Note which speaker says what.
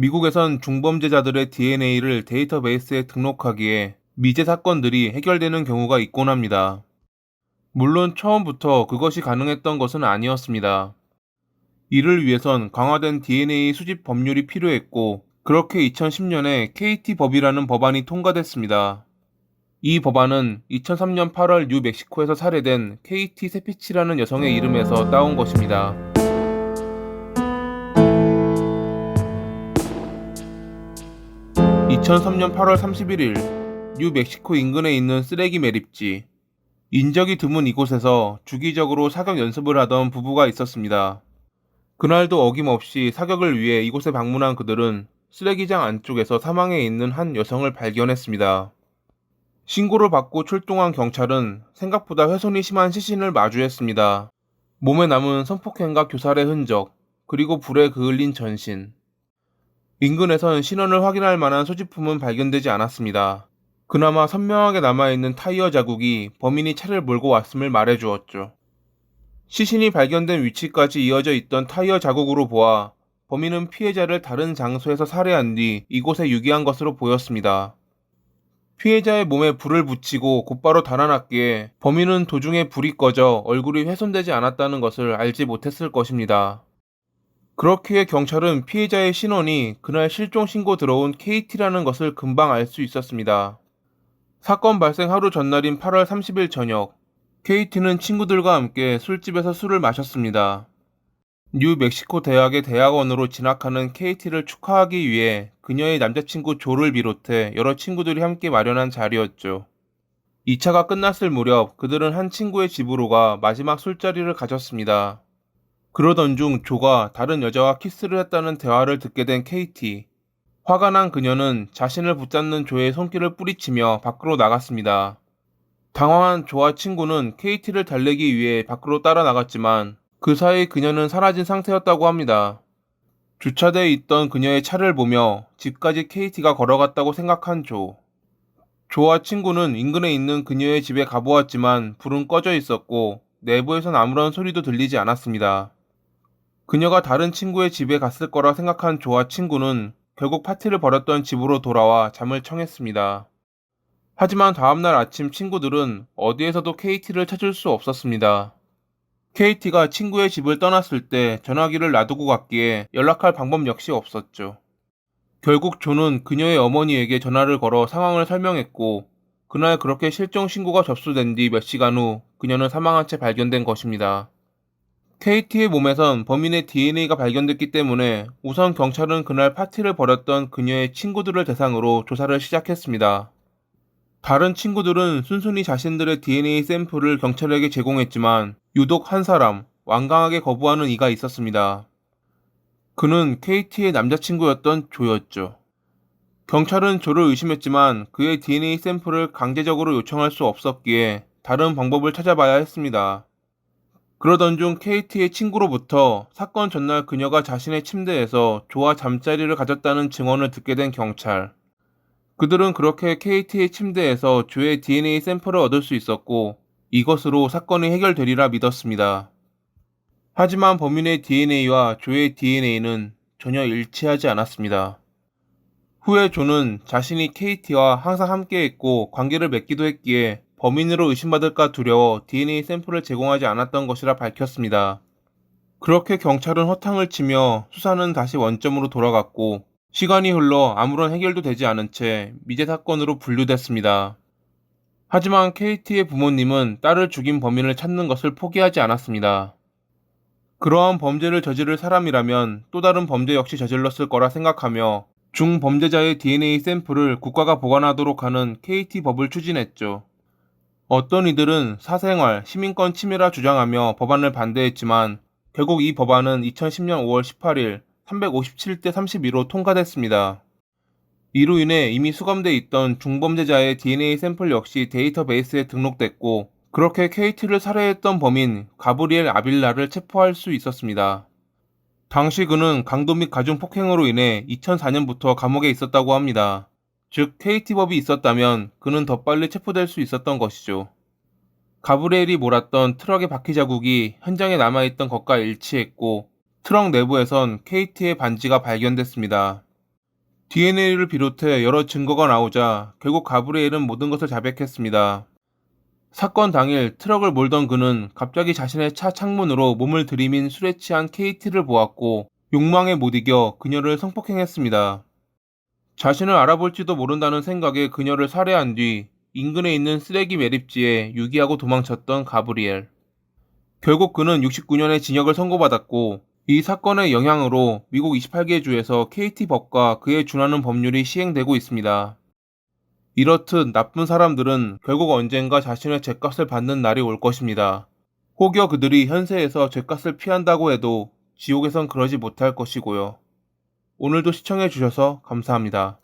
Speaker 1: 미국에선 중범죄자들의 DNA를 데이터베이스에 등록하기에 미제 사건들이 해결되는 경우가 있곤 합니다. 물론 처음부터 그것이 가능했던 것은 아니었습니다. 이를 위해선 강화된 DNA 수집 법률이 필요했고, 그렇게 2010년에 KT 법이라는 법안이 통과됐습니다. 이 법안은 2003년 8월 뉴멕시코에서 살해된 KT 세피치라는 여성의 이름에서 따온 것입니다. 2003년 8월 31일 뉴멕시코 인근에 있는 쓰레기 매립지 인적이 드문 이곳에서 주기적으로 사격 연습을 하던 부부가 있었습니다. 그날도 어김없이 사격을 위해 이곳에 방문한 그들은 쓰레기장 안쪽에서 사망해 있는 한 여성을 발견했습니다. 신고를 받고 출동한 경찰은 생각보다 훼손이 심한 시신을 마주했습니다. 몸에 남은 성폭행과 교살의 흔적, 그리고 불에 그을린 전신. 인근에선 신원을 확인할 만한 소지품은 발견되지 않았습니다. 그나마 선명하게 남아있는 타이어 자국이 범인이 차를 몰고 왔음을 말해주었죠. 시신이 발견된 위치까지 이어져 있던 타이어 자국으로 보아 범인은 피해자를 다른 장소에서 살해한 뒤 이곳에 유기한 것으로 보였습니다. 피해자의 몸에 불을 붙이고 곧바로 달아났기에 범인은 도중에 불이 꺼져 얼굴이 훼손되지 않았다는 것을 알지 못했을 것입니다. 그렇기에 경찰은 피해자의 신원이 그날 실종 신고 들어온 KT라는 것을 금방 알 수 있었습니다. 사건 발생 하루 전날인 8월 30일 저녁, KT는 친구들과 함께 술집에서 술을 마셨습니다. 뉴멕시코 대학의 대학원으로 진학하는 KT를 축하하기 위해 그녀의 남자친구 조를 비롯해 여러 친구들이 함께 마련한 자리였죠. 2차가 끝났을 무렵 그들은 한 친구의 집으로 가 마지막 술자리를 가졌습니다. 그러던 중 조가 다른 여자와 키스를 했다는 대화를 듣게 된 KT. 화가 난 그녀는 자신을 붙잡는 조의 손길을 뿌리치며 밖으로 나갔습니다. 당황한 조와 친구는 KT를 달래기 위해 밖으로 따라 나갔지만 그 사이 그녀는 사라진 상태였다고 합니다. 주차대에 있던 그녀의 차를 보며 집까지 KT가 걸어갔다고 생각한 조. 조와 친구는 인근에 있는 그녀의 집에 가보았지만 불은 꺼져 있었고 내부에선 아무런 소리도 들리지 않았습니다. 그녀가 다른 친구의 집에 갔을 거라 생각한 조와 친구는 결국 파티를 벌였던 집으로 돌아와 잠을 청했습니다. 하지만 다음날 아침 친구들은 어디에서도 KT를 찾을 수 없었습니다. KT가 친구의 집을 떠났을 때 전화기를 놔두고 갔기에 연락할 방법 역시 없었죠. 결국 조는 그녀의 어머니에게 전화를 걸어 상황을 설명했고, 그날 그렇게 실종 신고가 접수된 뒤 몇 시간 후 그녀는 사망한 채 발견된 것입니다. KT의 몸에선 범인의 DNA가 발견됐기 때문에 우선 경찰은 그날 파티를 벌였던 그녀의 친구들을 대상으로 조사를 시작했습니다. 다른 친구들은 순순히 자신들의 DNA 샘플을 경찰에게 제공했지만 유독 한 사람, 완강하게 거부하는 이가 있었습니다. 그는 KT의 남자친구였던 조였죠. 경찰은 조를 의심했지만 그의 DNA 샘플을 강제적으로 요청할 수 없었기에 다른 방법을 찾아봐야 했습니다. 그러던 중 KT의 친구로부터 사건 전날 그녀가 자신의 침대에서 조와 잠자리를 가졌다는 증언을 듣게 된 경찰. 그들은 그렇게 KT의 침대에서 조의 DNA 샘플을 얻을 수 있었고 이것으로 사건이 해결되리라 믿었습니다. 하지만 범인의 DNA와 조의 DNA는 전혀 일치하지 않았습니다. 후에 조는 자신이 KT와 항상 함께했고 관계를 맺기도 했기에 범인으로 의심받을까 두려워 DNA 샘플을 제공하지 않았던 것이라 밝혔습니다. 그렇게 경찰은 허탕을 치며 수사는 다시 원점으로 돌아갔고 시간이 흘러 아무런 해결도 되지 않은 채 미제 사건으로 분류됐습니다. 하지만 KT의 부모님은 딸을 죽인 범인을 찾는 것을 포기하지 않았습니다. 그러한 범죄를 저지를 사람이라면 또 다른 범죄 역시 저질렀을 거라 생각하며 중범죄자의 DNA 샘플을 국가가 보관하도록 하는 KT 법을 추진했죠. 어떤 이들은 사생활, 시민권 침해라 주장하며 법안을 반대했지만 결국 이 법안은 2010년 5월 18일 357대 32로 통과됐습니다. 이로 인해 이미 수감돼 있던 중범죄자의 DNA 샘플 역시 데이터베이스에 등록됐고 그렇게 KT를 살해했던 범인 가브리엘 아빌라를 체포할 수 있었습니다. 당시 그는 강도 및 가중 폭행으로 인해 2004년부터 감옥에 있었다고 합니다. 즉 KT법이 있었다면 그는 더 빨리 체포될 수 있었던 것이죠. 가브리엘이 몰았던 트럭의 바퀴 자국이 현장에 남아있던 것과 일치했고 트럭 내부에선 KT의 반지가 발견됐습니다. DNA를 비롯해 여러 증거가 나오자 결국 가브리엘은 모든 것을 자백했습니다. 사건 당일 트럭을 몰던 그는 갑자기 자신의 차 창문으로 몸을 들이민 술에 취한 KT를 보았고 욕망에 못 이겨 그녀를 성폭행했습니다. 자신을 알아볼지도 모른다는 생각에 그녀를 살해한 뒤 인근에 있는 쓰레기 매립지에 유기하고 도망쳤던 가브리엘. 결국 그는 69년에 징역을 선고받았고 이 사건의 영향으로 미국 28개 주에서 KT법과 그에 준하는 법률이 시행되고 있습니다. 이렇듯 나쁜 사람들은 결국 언젠가 자신의 죄값을 받는 날이 올 것입니다. 혹여 그들이 현세에서 죄값을 피한다고 해도 지옥에선 그러지 못할 것이고요. 오늘도 시청해주셔서 감사합니다.